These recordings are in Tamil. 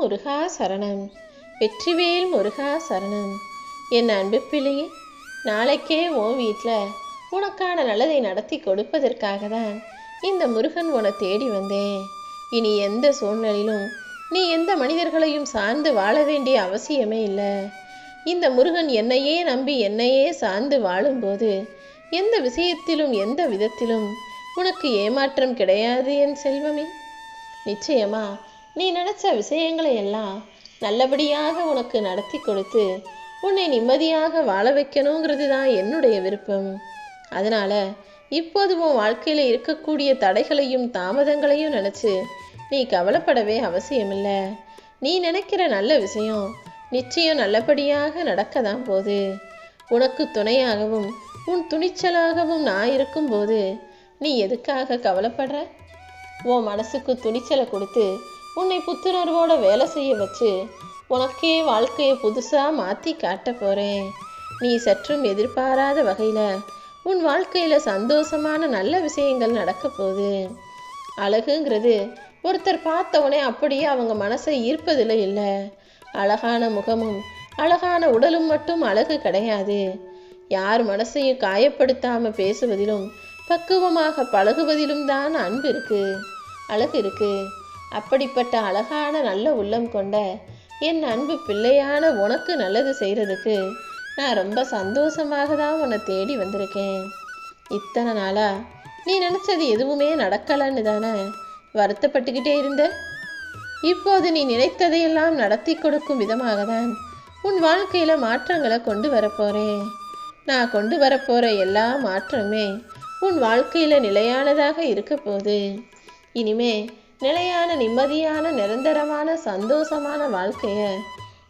முருகா சரணம். வெற்றிவேல் முருகா சரணம். என் அன்பு பிள்ளையே நாளைக்கே ஓ வீட்டில் உனக்கான நல்லதை நடத்தி கொடுப்பதற்காக தான் இந்த முருகன் உன்னை தேடி வந்தேன். இனி எந்த சூழ்நிலையிலும் நீ எந்த மனிதர்களையும் சார்ந்து வாழ வேண்டிய அவசியமே இல்லை. இந்த முருகன் என்னையே நம்பி என்னையே சார்ந்து வாழும்போது எந்த விஷயத்திலும் எந்த விதத்திலும் உனக்கு ஏமாற்றம் கிடையாது என் செல்வமே. நிச்சயமா நீ நினைச்ச விஷயங்களை எல்லாம் நல்லபடியாக உனக்கு நடத்தி கொடுத்து உன்னை நிம்மதியாக வாழ வைக்கணுங்கிறது தான் என்னுடைய விருப்பம். அதனால இப்போது உன் வாழ்க்கையில் இருக்கக்கூடிய தடைகளையும் தாமதங்களையும் நினைச்சு நீ கவலைப்படவே அவசியமில்லை. நீ நினைக்கிற நல்ல விஷயம் நிச்சயம் நல்லபடியாக நடக்க தான் போது உனக்கு துணையாகவும் உன் துணிச்சலாகவும் நான் இருக்கும்போது நீ எதுக்காக கவலைப்படுற? உன் மனசுக்கு துணிச்சலை கொடுத்து உன்னை புத்துணர்வோட வேலை செய்ய வச்சு உனக்கே வாழ்க்கையை புதுசாக மாற்றி காட்ட போகிறேன் நீ சற்றும் எதிர்பாராத வகையில் உன் வாழ்க்கையில் சந்தோஷமான நல்ல விஷயங்கள் நடக்க போகுது. அழகுங்கிறது ஒருத்தர் பார்த்தவொடனே அப்படியே அவங்க மனசை ஈர்ப்பதில் இல்லை. அழகான முகமும் அழகான உடலும் மட்டும் அழகு கிடையாது. யார் மனசையும் காயப்படுத்தாமல் பேசுவதிலும் பக்குவமாக பழகுவதிலும் தான் அன்பு இருக்குது அழகு இருக்குது அப்படிப்பட்ட அழகான நல்ல உள்ளம் கொண்ட என் அன்பு பிள்ளையான உனக்கு நல்லது செய்கிறதுக்கு நான் ரொம்ப சந்தோஷமாக தான் உன்னை தேடி வந்திருக்கேன். இத்தனை நாளா நீ நினச்சது எதுவுமே நடக்கலைன்னு தானே வருத்தப்பட்டுக்கிட்டே இருந்த? இப்போது நீ நினைத்ததையெல்லாம் நடத்தி கொடுக்கும் விதமாக தான் உன் வாழ்க்கையில் மாற்றங்களை கொண்டு வரப்போகிறேன் நான் கொண்டு வரப்போகிற எல்லா மாற்றமே உன் வாழ்க்கையில் நிலையானதாக இருக்க போகுது. இனிமே நிலையான நிம்மதியான நிரந்தரமான சந்தோஷமான வாழ்க்கைய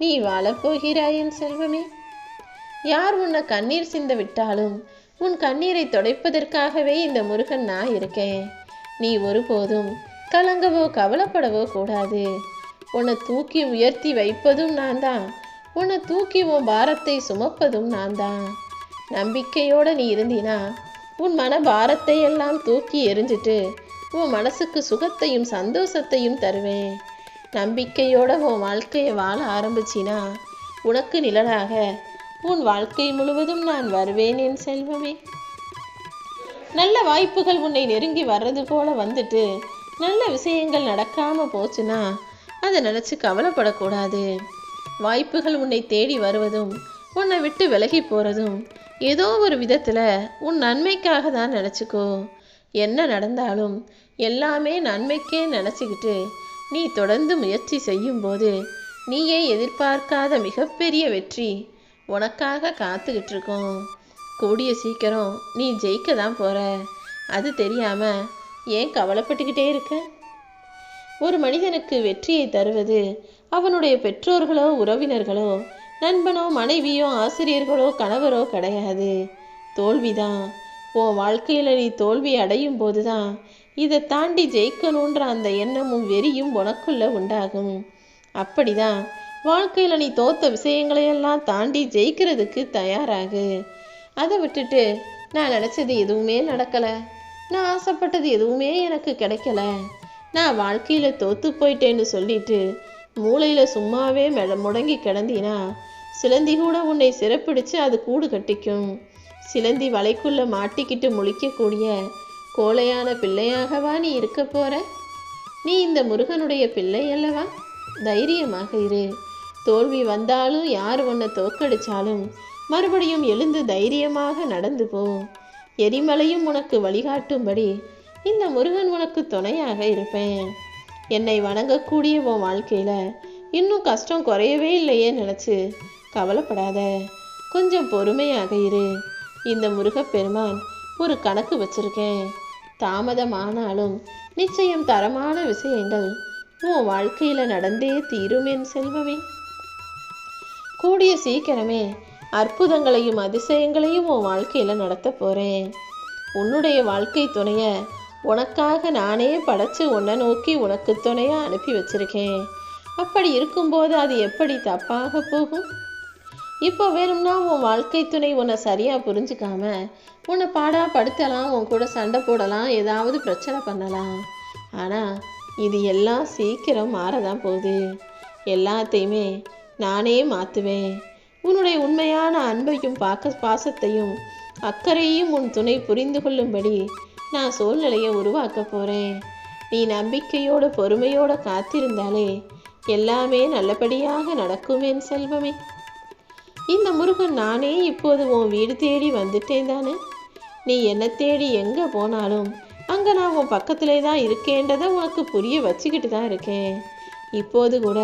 நீ வாழப்போகிறாய் என் செல்வமே. யார் உன்னை கண்ணீர் சிந்த விட்டாலும் உன் கண்ணீரை துடைப்பதற்காகவே இந்த முருகன் நான் இருக்கேன். நீ ஒருபோதும் கலங்கவோ கவலைப்படவோ கூடாது. உன்னை தூக்கி உயர்த்தி வைப்பதும் நான் தான். உன்னை தூக்கி உன் பாரத்தை சுமப்பதும் நான் தான். நம்பிக்கையோட நீ இருந்தினா உன் மன பாரத்தை எல்லாம் தூக்கி எரிஞ்சிட்டு உன் மனசுக்கு சுகத்தையும் சந்தோஷத்தையும் தருவேன். நம்பிக்கையோட உன் வாழ்க்கையை வாழ ஆரம்பிச்சினா உனக்கு நிழலாக. உன் வாழ்க்கை முழுவதும் நான் வருவேன் என் செல்வமே. நல்ல வாய்ப்புகள் உன்னை நெருங்கி வர்றது போல வந்துட்டு நல்ல விஷயங்கள் நடக்காம போச்சுன்னா அதை நினச்சி கவலைப்படக்கூடாது. வாய்ப்புகள் உன்னை தேடி வருவதும் உன்னை விட்டு விலகி போகிறதும் ஏதோ ஒரு விதத்தில் உன் நன்மைக்காக தான் நினச்சிக்கோ. என்ன நடந்தாலும் எல்லாமே நன்மைக்கே நினச்சிக்கிட்டு நீ தொடர்ந்து முயற்சி செய்யும்போது நீயே எதிர்பார்க்காத மிகப்பெரிய வெற்றி உனக்காக காத்துக்கிட்டு இருக்கோம் கூடிய சீக்கிரம் நீ ஜெயிக்க தான் போகிற அது தெரியாமல் ஏன் கவலைப்பட்டுக்கிட்டே இருக்க? ஒரு மனிதனுக்கு வெற்றியை தருவது அவனுடைய பெற்றோர்களோ உறவினர்களோ நண்பனோ மனைவியோ ஆசிரியர்களோ கணவரோ கிடையாது. தோல்விதான் உன் வாழ்க்கையில் நீ தோல்வி அடையும் போதுதான். இதை தாண்டி ஜெயிக்கணுன்ற அந்த எண்ணமும் வெறியும் உனக்குள்ள உண்டாகும். அப்படிதான். வாழ்க்கையில் நீ தோத்த விஷயங்களையெல்லாம் தாண்டி ஜெயிக்கிறதுக்கு தயாராகு. அதை விட்டுட்டு நான் நினச்சது எதுவுமே நடக்கலை. நான் ஆசைப்பட்டது எதுவுமே எனக்கு கிடைக்கல. நான் வாழ்க்கையில் தோத்து போயிட்டேன்னு சொல்லிட்டு மூளையில் சும்மாவே மெட முடங்கி கிடந்தினா சிலந்தி கூட உன்னை சிறப்பிடிச்சு அது கூடு கட்டிக்கும். சிலந்தி வலைக்குள்ள மாட்டிக்கிட்டு முழிக்கக்கூடிய கோழையான பிள்ளையாகவா நீ இருக்க போற? நீ இந்த முருகனுடைய பிள்ளை அல்லவா? தைரியமாக இரு. தோல்வி வந்தாலும் யார் உன்னை தோக்கடிச்சாலும் மறுபடியும் எழுந்து தைரியமாக நடந்து போ. எரிமலையும் உனக்கு வழிகாட்டும்படி இந்த முருகன் உனக்கு துணையாக இருப்பேன். என்னை வணங்கக்கூடிய உன் வாழ்க்கையில் இன்னும் கஷ்டம் குறையவே இல்லையே நினச்சி கவலைப்படாத. கொஞ்சம் பொறுமையாக இரு. இந்த முருகப்பெருமான் ஒரு கணக்கு வச்சிருக்கேன். தாமதமானாலும் நிச்சயம் தரமான விஷயங்கள் உன் வாழ்க்கையில் நடந்தே தீரும் என் செல்வமே. கூடிய சீக்கிரமே அற்புதங்களையும் அதிசயங்களையும் உன் வாழ்க்கையில் நடத்த போகிறேன் உன்னுடைய வாழ்க்கை துணைய உனக்காக நானே படைச்சு உன்னை நோக்கி உனக்கு துணையா அனுப்பி வச்சிருக்கேன். அப்படி இருக்கும்போது அது எப்படி தப்பாக போகும்? இப்போ வேணும்னா உன் வாழ்க்கை துணை உன்னை சரியாக புரிஞ்சுக்காம உன்னை பாடா படுத்தலாம் உன் கூட சண்டை போடலாம் ஏதாவது பிரச்சனை பண்ணலாம். ஆனால் இது எல்லாம் சீக்கிரம் மாறதான் போகுது. எல்லாத்தையுமே நானே மாற்றுவேன் உன்னுடைய உண்மையான அன்பையும் பாக்க பாசத்தையும் அக்கறையும் உன் துணை புரிந்து கொள்ளும்படி நான் சூழ்நிலையை உருவாக்க போகிறேன் நீ நம்பிக்கையோட பொறுமையோட காத்திருந்தாலே எல்லாமே நல்லபடியாக நடக்குமேன் செல்வமே. இந்த முருகன் நானே இப்போது உன் வீடு தேடி வந்துட்டேன் தானே? நீ என்னை தேடி எங்கே போனாலும் அங்கே நான் உன் பக்கத்திலே தான் இருக்கேன்றதை உனக்கு புரிய வச்சுக்கிட்டு தான் இருக்கேன். இப்போது கூட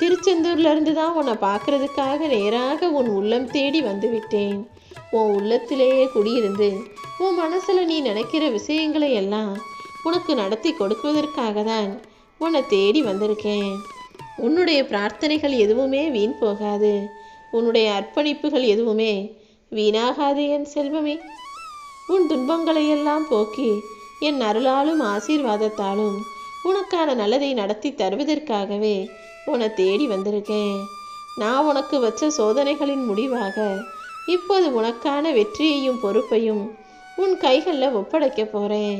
திருச்செந்தூர்லேருந்து தான் உன்னை பார்க்கறதுக்காக நேராக உன் உள்ளம் தேடி வந்து விட்டேன். உன் உள்ளத்திலேயே குடியிருந்து உன் மனசில் நீ நினைக்கிற விஷயங்களை எல்லாம் உனக்கு நடத்தி கொடுப்பதற்காக தான் உன்னை தேடி வந்திருக்கேன். உன்னுடைய பிரார்த்தனைகள் எதுவுமே வீண் போகாது. உன்னுடைய அர்ப்பணிப்புகள் எதுவுமே வீணாகாது என் செல்வமே. உன் துன்பங்களை எல்லாம் போக்கி என் அருளாலும் ஆசீர்வாதத்தாலும் உனக்கான நல்லதை நடத்தி தருவதற்காகவே உன்னை தேடி வந்திருக்கேன். நான் உனக்கு வச்ச சோதனைகளின் முடிவாக இப்போது உனக்கான வெற்றியையும் பொறுப்பையும் உன் கைகளில் ஒப்படைக்க போகிறேன்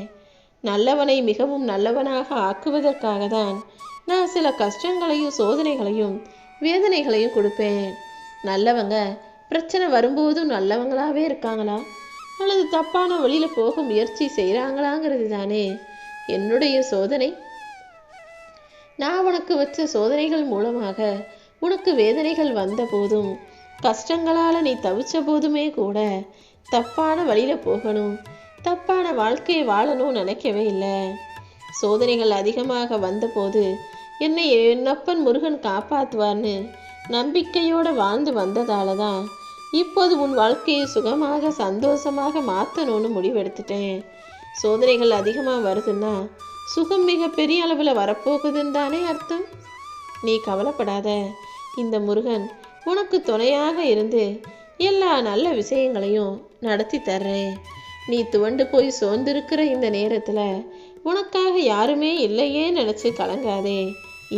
நல்லவனை மிகவும் நல்லவனாக ஆக்குவதற்காக தான் நான் சில கஷ்டங்களையும் சோதனைகளையும் வேதனைகளையும் கொடுப்பேன். நல்லவங்க பிரச்சனை வரும்போதும் நல்லவங்களாவே இருக்காங்களா? அல்லது தப்பான வழியில் போக முயற்சி செய்கிறாங்களாங்கிறது தானே என்னுடைய சோதனை. நான் உனக்கு வச்ச சோதனைகள் மூலமாக உனக்கு வேதனைகள் வந்த போதும் கஷ்டங்களால் நீ தவிச்ச போதுமே கூட தப்பான வழியில் போகணும் தப்பான வாழ்க்கையை வாழணும் நினைக்கவே இல்லை. சோதனைகள் அதிகமாக வந்தபோது என்னை என்னப்பன் முருகன் காப்பாற்றுவார்னு நம்பிக்கையோடு வாழ்ந்து வந்ததால தான் இப்போது உன் வாழ்க்கையை சுகமாக சந்தோஷமாக மாற்றணும்னு முடிவெடுத்துட்டேன். சோதனைகள் அதிகமாக வருதுன்னா சுகம் மிக பெரிய அளவில் வரப்போகுதுன்னு தானே அர்த்தம்? நீ கவலைப்படாத. இந்த முருகன் உனக்கு துணையாக இருந்து எல்லா நல்ல விஷயங்களையும் நடத்தி தர்றேன். நீ துவண்டு போய் சோர்ந்திருக்கிற இந்த நேரத்தில் உனக்காக யாருமே இல்லையே நினச்சி கலங்காதே.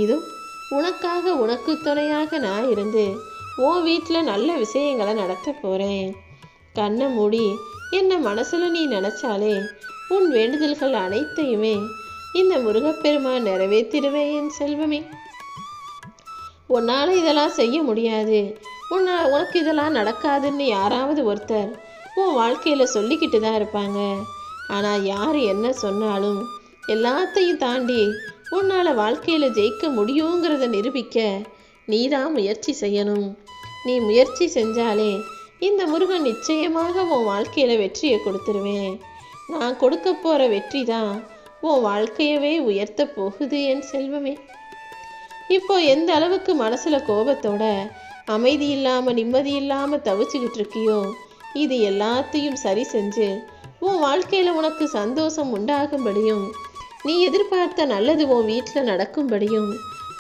இதுவும் உனக்காக உனக்கு துணையாக நான் இருந்து உன் வீட்டில் நல்ல விஷயங்களை நடத்த போகிறேன் கண்ணை மூடி என்ன மனசில் நீ நினச்சாலே உன் வேண்டுதல்கள் அனைத்தையுமே இந்த முருகப்பெருமான் நிறைவேற்றிடுவேன் என் செல்வமே. உன்னால் இதெல்லாம் செய்ய முடியாது. உன்னா உனக்கு இதெல்லாம் நடக்காதுன்னு யாராவது ஒருத்தர் உன் வாழ்க்கையில் சொல்லிக்கிட்டு தான் இருப்பாங்க. ஆனால் யார் என்ன சொன்னாலும் எல்லாத்தையும் தாண்டி உன்னால் வாழ்க்கையில் ஜெயிக்க முடியுங்கிறத நிரூபிக்க நீ தான் முயற்சி செய்யணும். நீ முயற்சி செஞ்சாலே இந்த முருகன் நிச்சயமாக உன் வாழ்க்கையில் வெற்றியை கொடுத்துருவேன். நான் கொடுக்க போகிற வெற்றி தான் உன் வாழ்க்கையவே உயர்த்த போகுது என் செல்வமே. இப்போ எந்த அளவுக்கு மனசில் கோபத்தோட அமைதி இல்லாமல் நிம்மதி இல்லாமல் தவிச்சுக்கிட்டு இருக்கியோ இது எல்லாத்தையும் சரி செஞ்சு உன் வாழ்க்கையில் உனக்கு சந்தோஷம் உண்டாகும்படியும் நீ எதிர்பார்த்த நல்லது உன் வீட்டில் நடக்கும்படியும்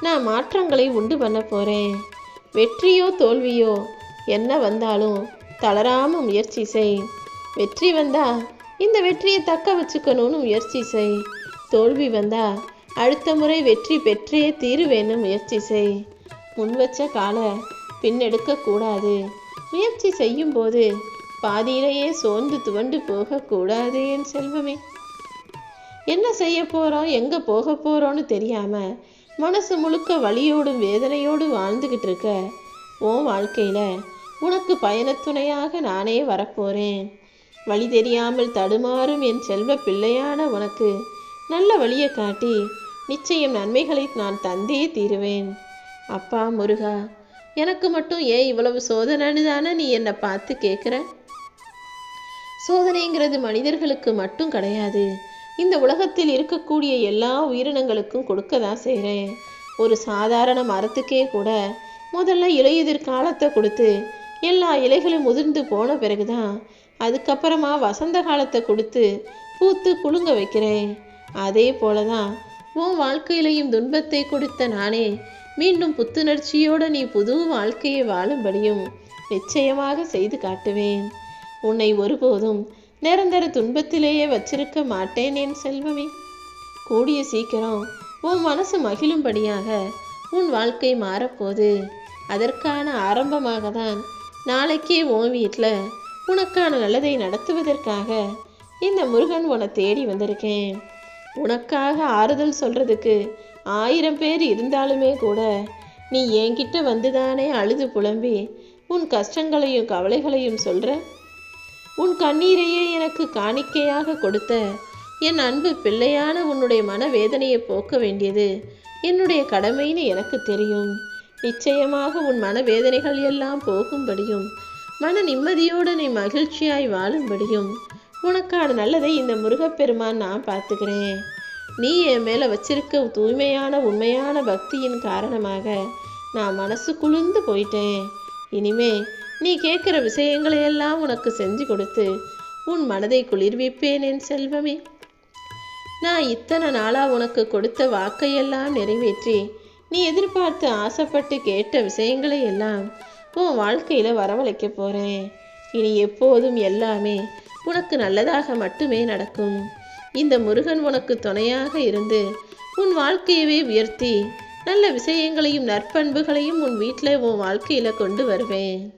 நான் மாற்றங்களை உண்டு பண்ண போகிறேன் வெற்றியோ தோல்வியோ என்ன வந்தாலும் தளராமல் முயற்சி செய். வெற்றி வந்தா இந்த வெற்றியை தக்க வச்சுக்கணும்னு முயற்சி செய். தோல்வி வந்தா அடுத்த முறை வெற்றி பெற்றே தீருவேன்னு முயற்சி செய். முன் வச்ச காலை பின்னெடுக்கக்கூடாது முயற்சி செய்யும்போது பாதியிலேயே சோர்ந்து துவண்டு போகக்கூடாது என் செல்வமே. என்ன செய்ய போகிறோம் எங்கே போக போகிறோன்னு தெரியாமல் மனசு முழுக்க வழியோடும் வேதனையோடும் வாழ்ந்துக்கிட்டு இருக்க உன் வாழ்க்கையில் உனக்கு பயணத்துணையாக நானே வரப்போகிறேன் வழி தெரியாமல் தடுமாறும் என் செல்வ பிள்ளையான உனக்கு நல்ல வழியை காட்டி நிச்சயம் நன்மைகளை நான் தந்தே தீருவேன். அப்பா முருகா எனக்கு மட்டும் ஏன் இவ்வளவு சோதனைன்னு தானே நீ என்னை பார்த்து கேட்குற சோதனைங்கிறது மனிதர்களுக்கு மட்டும் கிடையாது. இந்த உலகத்தில் இருக்கக்கூடிய எல்லா உயிரினங்களுக்கும் கொடுக்க தான் செய்கிறேன் ஒரு சாதாரண மரத்துக்கே கூட முதல்ல இலையுதிர் காலத்தை கொடுத்து எல்லா இலைகளும் முதிர்ந்து போன பிறகுதான் அதுக்கப்புறமா வசந்த காலத்தை கொடுத்து பூத்து குலுங்க வைக்கிறேன். அதே போல தான் உன் வாழ்க்கையிலையும் துன்பத்தை கொடுத்த நானே மீண்டும் புத்துணர்ச்சியோட நீ புது வாழ்க்கையை வாழும்படியும் நிச்சயமாக செய்து காட்டுவேன். உன்னை ஒருபோதும் நிரந்தர துன்பத்திலேயே வச்சிருக்க மாட்டேன் என் செல்வமே. கூடிய சீக்கிரம் உன் மனசு மகிழும்படியாக உன் வாழ்க்கை மாறப்போது அதற்கான ஆரம்பமாக தான் நாளைக்கே உன் வீட்டில் உனக்கான நல்லதை நடத்துவதற்காக இந்த முருகன் உன்னை தேடி வந்திருக்கேன். உனக்காக ஆறுதல் சொல்றதுக்கு ஆயிரம் பேர் இருந்தாலுமே கூட நீ என்கிட்ட வந்துதானே அழுது புலம்பி உன் கஷ்டங்களையும் கவலைகளையும் சொல்கிற உன் கண்ணீரையே எனக்கு காணிக்கையாக கொடுத்த என் அன்பு பிள்ளையான உன்னுடைய மனவேதனையை போக்க வேண்டியது என்னுடைய கடமைன்னு எனக்கு தெரியும். நிச்சயமாக உன் மனவேதனைகள் எல்லாம் போகும்படியும் மன நிம்மதியோடு நீ மகிழ்ச்சியாய் வாழும்படியும் உனக்கான நல்லதை இந்த முருகப்பெருமான் நான் பார்த்துக்கிறேன். நீ என் மேலே வச்சிருக்க தூய்மையான உண்மையான பக்தியின் காரணமாக நான் மனசு குளிர்ந்து போயிட்டேன். இனிமே நீ கேட்குற விஷயங்களையெல்லாம் உனக்கு செஞ்சு கொடுத்து உன் மனதை குளிர்விப்பேன் என் செல்வமே. நான் இத்தனை நாளாக உனக்கு கொடுத்த வாக்கையெல்லாம் நிறைவேற்றி நீ எதிர்பார்த்து ஆசைப்பட்டு கேட்ட விஷயங்களை எல்லாம் உன் வாழ்க்கையில் வரவழைக்க போகிறேன் இனி எப்போதும் எல்லாமே உனக்கு நல்லதாக மட்டுமே நடக்கும். இந்த முருகன் உனக்கு துணையாக இருந்து உன் வாழ்க்கையவே உயர்த்தி நல்ல விஷயங்களையும் நற்பண்புகளையும் உன் வீட்டில் உன் வாழ்க்கையில் கொண்டு வருவேன்.